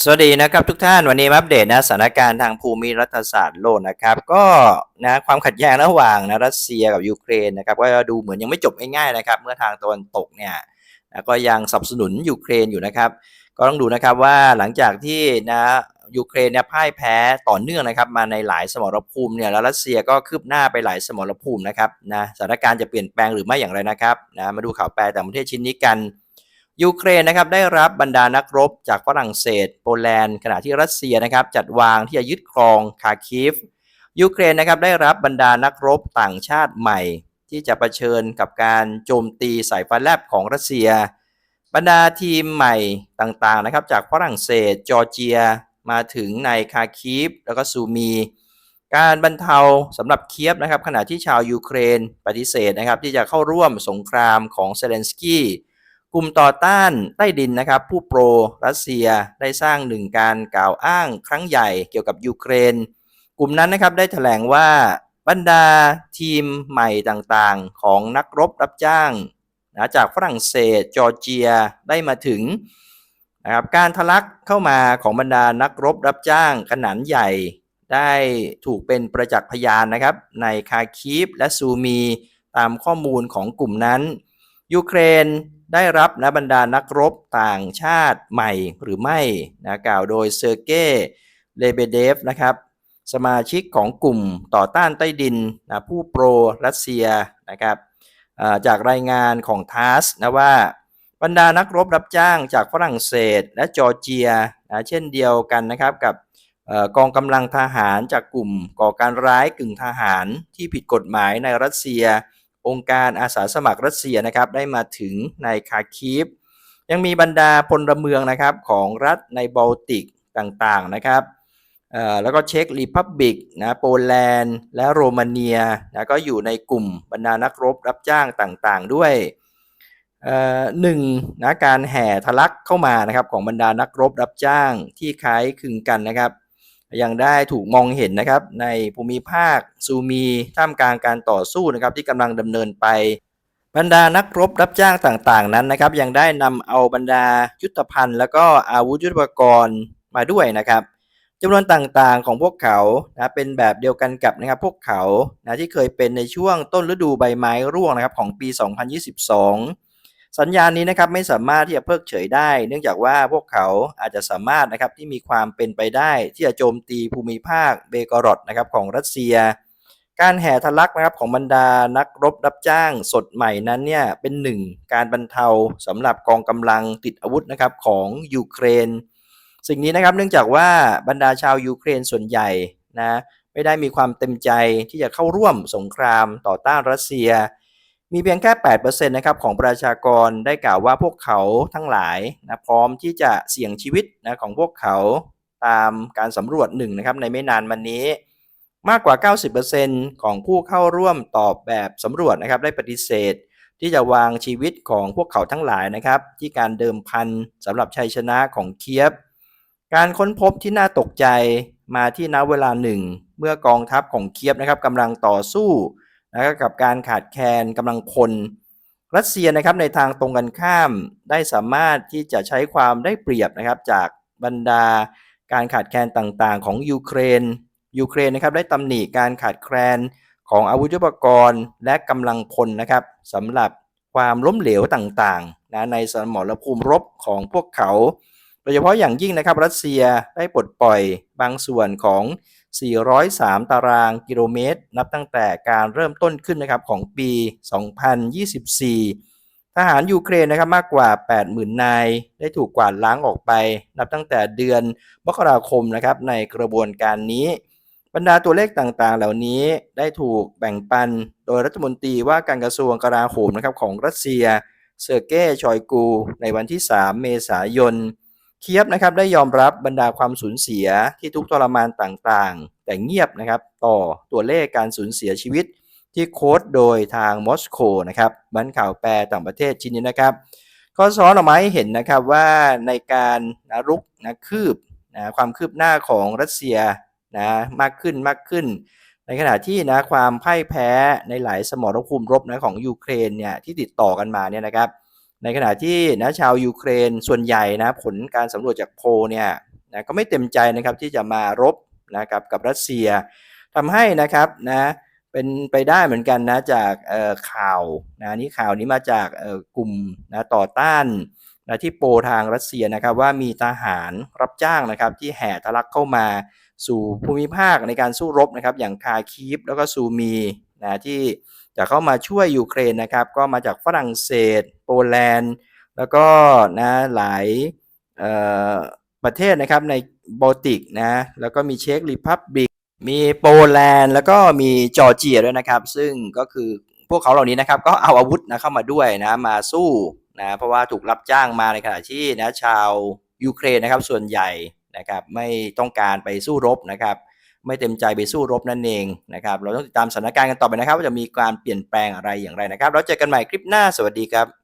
สวัสดีนะครับทุกท่านวันนี้อัปเดตนะสถานการณ์ทางภูมิรัฐศาสตร์โลกนะครับก็นะความขัดแย้งระหว่างนะรัสเซียกับยูเครนนะครับก็ดูเหมือนยังไม่จบง่ายๆนะครับเมื่อทางตะวันตกเนี่ยนะก็ยังสนับสนุนยูเครนอยู่นะครับ ก็ต้องดูนะครับว่าหลังจากที่นะยูเครนเนี่ยพ่ายแพ้ต่อเนื่องนะครับมาในหลายสมรภูมิเนี่ยแล้วรัสเซียก็คืบหน้าไปหลายสมรภูมินะครับนะสถานการณ์จะเปลี่ยนแปลงหรือไม่อย่างไรนะครับนะมาดูข่าวแปลต่ประเทศชิ้นนี้กัน ยูเครนนะครับได้รับบรรดานักรบจากฝรั่งเศส โปแลนด์ ขณะที่รัสเซียนะครับจัดวางที่จะยึดครองคาคิฟยูเครนนะครับได้รับบรรดานักรบต่างชาติใหม่ ที่จะะเผชิญกับการโจมตีสายฟ้าแลบของรัสเซีย บรรดาทีมใหม่ต่างๆนะครับจากฝรั่งเศส จอร์เจีย มาถึงในคาคิฟแล้วก็ซูมีการบรรเทาสำหรับเคียบนะครับขณะที่ชาวยูเครนปฏิเสธนะครับที่จะเข้าร่วมสงครามของเซเลนสกี้ กลุ่มต่อต้านใต้ดินนะครับ ผู้โปรรัสเซียได้สร้างหนึ่งการกล่าวอ้างครั้งใหญ่เกี่ยวกับยูเครน กลุ่มนั้นนะครับได้แถลงว่าบรรดาทีมใหม่ต่างๆ ของนักรบรับจ้างนะจากฝรั่งเศสจอร์เจียได้มาถึงนะครับการทะลักเข้ามาของบรรดานักรบรับจ้างขนาดใหญ่ ได้ถูกเป็นประจักษ์พยานนะครับ ในคาคีฟและซูมีตามข้อมูลของกลุ่มนั้น ยูเครน ได้รับนะบรรดานักรบต่างชาติใหม่หรือไม่นะกล่าวโดยเซอร์เกย์เลเบเดฟนะครับสมาชิกของกลุ่มต่อต้านใต้ดินนะผู้โปรรัสเซียนะครับจากรายงานของทัสนะว่าบรรดานักรบรับจ้างจากฝรั่งเศสและจอร์เจียนะเช่นเดียวกันนะครับกับกองกำลังทหารจากกลุ่มก่อการร้ายกึ่งทหารที่ผิดกฎหมายในรัสเซีย องค์การอาสาสมัครรัสเซียนะครับได้มาถึงในคาคีฟยังมีบรรดาพลเมืองนะครับของรัฐในบอลติกต่างๆนะครับแล้วก็เช็กรีพับบิกนะโปแลนด์ และโรมาเนียนะก็อยู่ในกลุ่มบรรดานักรบรับจ้างต่างๆ ด้วยหนึ่งนะการแห่ทะลักเข้ามานะครับของบรรดานักรบรับจ้างที่คล้ายคลึงกันนะครับ ยังได้ถูกมองเห็นนะครับในภูมิภาคซูมีท่ามกลางการต่อสู้นะครับที่กำลังดำเนินไป บรรดานักรบรับจ้างต่างๆนั้นนะครับ ยังได้นำเอาบรรดายุทธภัณฑ์ แล้วก็อาวุธยุทโธปกรณ์มาด้วยนะครับจำนวนต่างๆของพวกเขานะเป็นแบบเดียวกันกับนะครับพวกเขานะที่เคยเป็นในช่วงต้นฤดูใบไม้ร่วงนะครับของปี 2022 สัญญาณนี้นะครับไม่สามารถที่จะเพิกเฉยได้ เนื่องจากว่าพวกเขาอาจจะสามารถนะครับที่มีความเป็นไปได้ที่จะโจมตีภูมิภาคเบกรอดนะครับของรัสเซีย การแห่ทะลักนะครับของบรรดานักรบรับจ้างสดใหม่นั้นเนี่ยเป็นหนึ่งการบรรเทาสำหรับกองกำลังติดอาวุธนะครับของยูเครน สิ่งนี้นะครับเนื่องจากว่าบรรดาชาวยูเครนส่วนใหญ่นะไม่ได้มีความเต็มใจที่จะเข้าร่วมสงครามต่อต้านรัสเซีย มีเพียงแค่ 8%นะครับของประชากรได้กล่าวว่าพวกเขาทั้งหลายนะพร้อมที่จะเสี่ยงชีวิตนะของพวกเขาตามการสำรวจหนึ่งนะครับในไม่นานมานี้ มากกว่า 90%ของผู้เข้าร่วมตอบแบบสำรวจนะครับได้ปฏิเสธ ที่จะวางชีวิตของพวกเขาทั้งหลายนะครับ ที่การเดิมพันสำหรับชัยชนะของเคียบ การค้นพบที่น่าตกใจมาที่ณเวลาหนึ่ง เมื่อกองทัพของเคียบนะครับกำลังต่อสู้ นะครับกับการขาดแคลนกำลังพลรัสเซียนะครับในทางตรงกันข้ามได้สามารถที่จะใช้ความได้เปรียบนะครับจากบรรดาการขาดแคลนต่างๆ ของยูเครนยูเครนนะครับได้ตำหนิการขาดแคลนของอาวุธยุทโธปกรณ์ และกำลังพลนะครับสำหรับความล้มเหลวต่างๆนะในสมรภูมิรบของพวกเขา โดยเฉพาะอย่างยิ่งนะครับรัสเซียได้ปลดปล่อยบางส่วนของ 403 ตารางกิโลเมตร นับตั้งแต่การเริ่มต้นขึ้นนะครับของปี 2024 ทหารยูเครนนะครับมากกว่า 80,000 นาย ได้ถูกกวาดล้างออกไป นับตั้งแต่เดือนมกราคมนะครับในกระบวนการนี้บรรดาตัวเลขต่างๆ เหล่านี้ได้ถูกแบ่งปันโดยรัฐมนตรีว่าการกระทรวงกลาโหมนะครับของรัสเซียเซอร์เก้ชอยกู ในวันที่ 3 เมษายน เคียบนะครับได้ยอมรับบรรดาความสูญเสียที่ทุกทรมานต่างๆ แต่เงียบนะครับต่อตัวเลขการสูญเสียชีวิตที่โค้ดโดยทางมอสโกนะครับบันข่าวแปลต่างประเทศชิ้นนี้นะครับข้อซ้อนออกมาให้เห็นนะครับว่าในการนะรุกนะคืบนะความคืบหน้าของรัสเซียนะมากขึ้นมากขึ้น ในขณะที่นะความพ่ายแพ้ในหลายสมรภูมิรบนะของยูเครนเนี่ยที่ติดต่อกันมาเนี่ยนะครับ ในขณะที่นะชาวยูเครนส่วนใหญ่นะผลการสำรวจจากโพเนี่ยนะก็ไม่เต็มใจนะครับที่จะมารบนะครับกับรัสเซียทำให้นะครับนะเป็นไปได้เหมือนกันนะจากข่าวนะนี่ข่าวนี้มาจากกลุ่มนะต่อต้านนะที่โปรทางรัสเซียนะครับว่ามีทหารรับจ้างนะครับที่แห่ทะลักเข้ามาสู่ภูมิภาคในการสู้รบนะครับอย่างคาคีฟแล้วก็ซูมี นะที่จะเข้ามาช่วยยูเครนนะครับก็มาจากฝรั่งเศส โปแลนด์ แล้วก็นะหลายประเทศนะครับในบอลติกนะแล้วก็มีเช็กรีพับบิกมีโปแลนด์ แล้วก็มีจอร์เจียด้วยนะครับ ซึ่งก็คือพวกเขาเหล่านี้นะครับก็เอาอาวุธนะเข้ามาด้วยนะมาสู้นะเพราะว่าถูกรับจ้างมาในขณะที่นะชาวยูเครนนะครับส่วนใหญ่นะครับไม่ต้องการไปสู้รบนะครับ ไม่เต็มใจไปสู้รบนั่นเองนะครับ เราต้องติดตามสถานการณ์กันต่อไปนะครับ ว่าจะมีการเปลี่ยนแปลงอะไรอย่างไรนะครับ เราเจอกันใหม่คลิปหน้าสวัสดีครับ